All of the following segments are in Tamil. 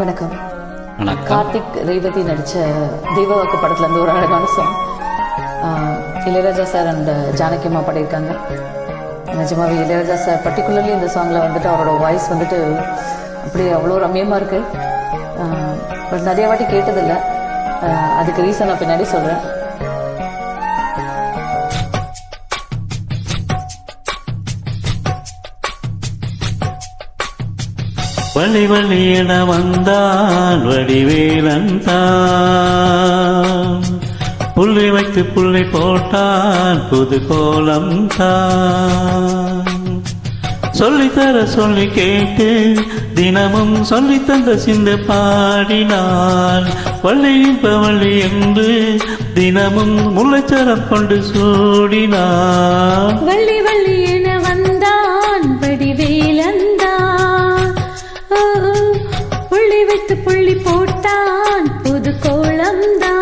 வணக்கம். கார்த்திக் ரேவதி நடித்த தெய்வவாக்கு படத்துலேருந்து ஒரு அழகான song Ilaiyaraaja sir and Janaki அம்மா பாடியிருக்காங்க. நிஜமாவே இளையராஜா சார் பர்டிகுலர்லி இந்த சாங்கில் வந்துட்டு அவரோட வாய்ஸ் வந்துட்டு அப்படி அவ்வளோ ரம்யமாக இருக்குது பட் நிறைய வாட்டி கேட்டதில்லை. அதுக்கு ரீசன் நான் பின்னாடி சொல்கிறேன் வழி வழியிட என வந்தான் வடிவேலன் தான். புள்ளி வைத்து புள்ளி போட்டான் புது கோலம் தான். சொல்லித்தர சொல்லி கேட்டு தினமும் சொல்லி தந்த சிந்து பாடினான் வள்ளி பவள்ளி என்று தினமும் முல்லைச்சரம் கொண்டு சூடினான் வள்ளி வள்ளி கோலம்தான்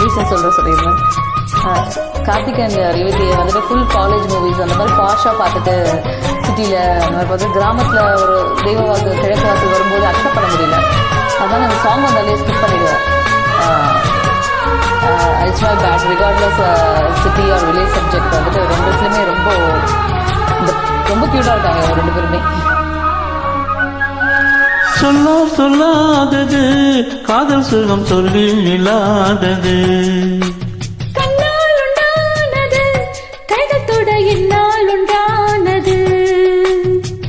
ரீசன் சொல்கிற சொல்லியிருந்தேன் கார்த்திக் அண்ட் ரேவதியை வந்துட்டு ஃபுல் காலேஜ் மூவிஸ் அந்த மாதிரி பாஷாக பார்த்துட்டு சிட்டியில் அந்த மாதிரி பார்த்து கிராமத்தில் ஒரு தெய்வவாக்கு கிழக்கு வாக்கு வரும்போது அக்செப்ட் பண்ண முடியல. அதான் அந்த சாங் வந்தாலே ஸ்கிப் பண்ணிடுவேன். It's my bad regardless city or village subject வந்துட்டு ரெண்டுத்துலையுமே ரொம்ப இந்த ரொம்ப க்யூட்டாக இருக்காங்க ரெண்டு பேருமே. சொல்ல சொல்லாதது காதல் சுகம் சொல்லி இல்லாதது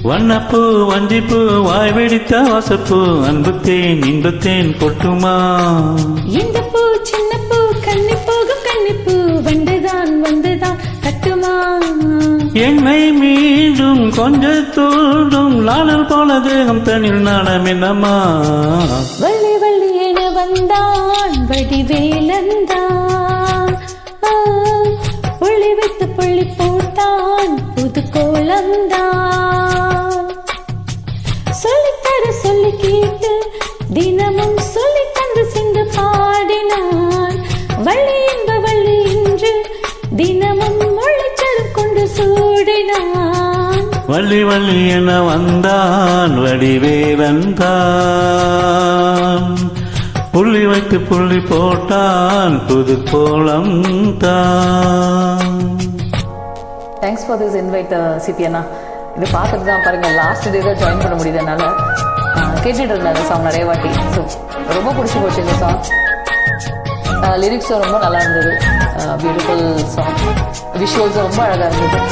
வண்ணப்பூ வஞ்சிப்பூ வாய் வெடித்த வாசப்பூ அன்புத்தேன் இன்பத்தேன் கொட்டுமா? இந்த பூ சின்ன பூ கன்னி போகும் கன்னிப்பூ வந்துதான் வந்துதான் கட்டுமா? என்னை மீண்டும் கொஞ்ச தூண்டும் லாலல் போல தேகம் தனில் நாணம் என்னம்மா? வள்ளி வள்ளி என வந்தான் வடிவேலந்தான் புள்ளி வைத்து புள்ளி போட்டான் புது கோலந்தான். சொல்லித்தர சொல்லி கேட்டு தினமும் சொல்லி தந்து சென்று பாடினான். வள்ளி வள்ளி வள்ளி என வந்தான் வடிவேலன் தான். புள்ளி வைத்து புள்ளி போட்டான் புது கோலம் தான். Thanks for this invite Sibi அண்ணா. இது பார்த்துட்டு தான் பாருங்க லாஸ்ட் டே தான் ஜாயின் பண்ண முடியுது என்னால். கேட்டுட்டு இருந்தேன் அந்த சாங் நிறைய வாட்டி. ஸோ ரொம்ப பிடிச்சி போச்சு இந்த சாங் லிரிக்ஸும் ரொம்ப நல்லா இருந்தது. பியூட்டிஃபுல் சாங் விஷுவல்ஸும் ரொம்ப அழகாக இருந்தது.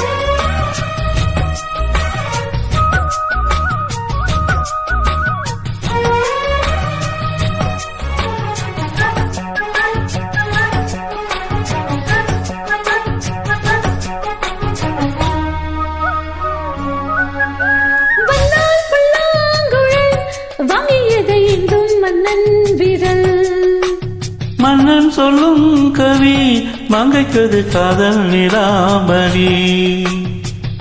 மன்னன் சொல்லும் கவி மங்கைக்கது காதல் நிலாமணி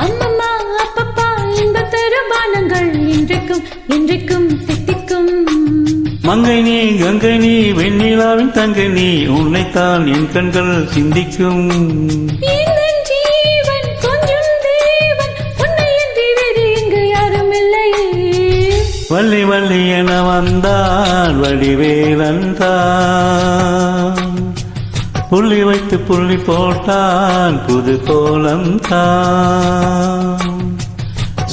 அம்மம்மா அப்பப்பா இன்ப தருமானங்கள் இன்றைக்கும் இன்றைக்கும் தித்திக்கும். மங்கை நீ கங்கை நீ வெண்ணிலாவின் தங்கை நீ உன்னைத்தான் என் கண்கள் சிந்திக்கும். வள்ளி வள்ளி என வந்தான் வடிவேலந்தான் புள்ளி வைத்து புள்ளி போட்டான் புது கோலம் தான்.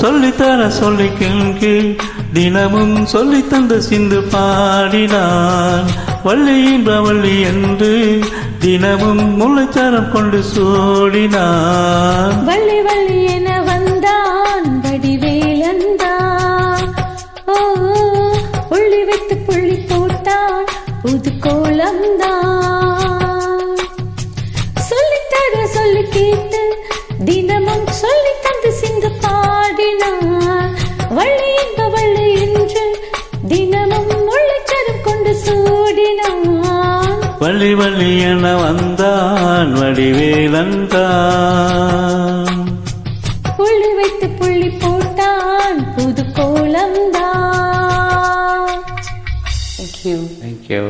சொல்லித்தர சொல்லி கிழ்கி தினமும் சொல்லி தந்த சிந்து பாடினான். வள்ளியின் இன்ப என்று தினமும் முல்லைச்சரம் கொண்டு சூடினான். வள்ளி வள்ளி என வந்தான் புது கோலம்தான். சொல்லித்தர சொல்லி கேட்டு தினமும் சொல்லி தந்து சிந்து பாடினான் வள்ளி இந்த வள்ளி என்று தினமும் முள்ளிச்சரம் கொண்டு சூடினான். வள்ளி வள்ளி என வந்தான் வடிவேலன் தான் புள்ளி வைத்து புள்ளி போட்டான் புது கோலம்தான். Thank you thank you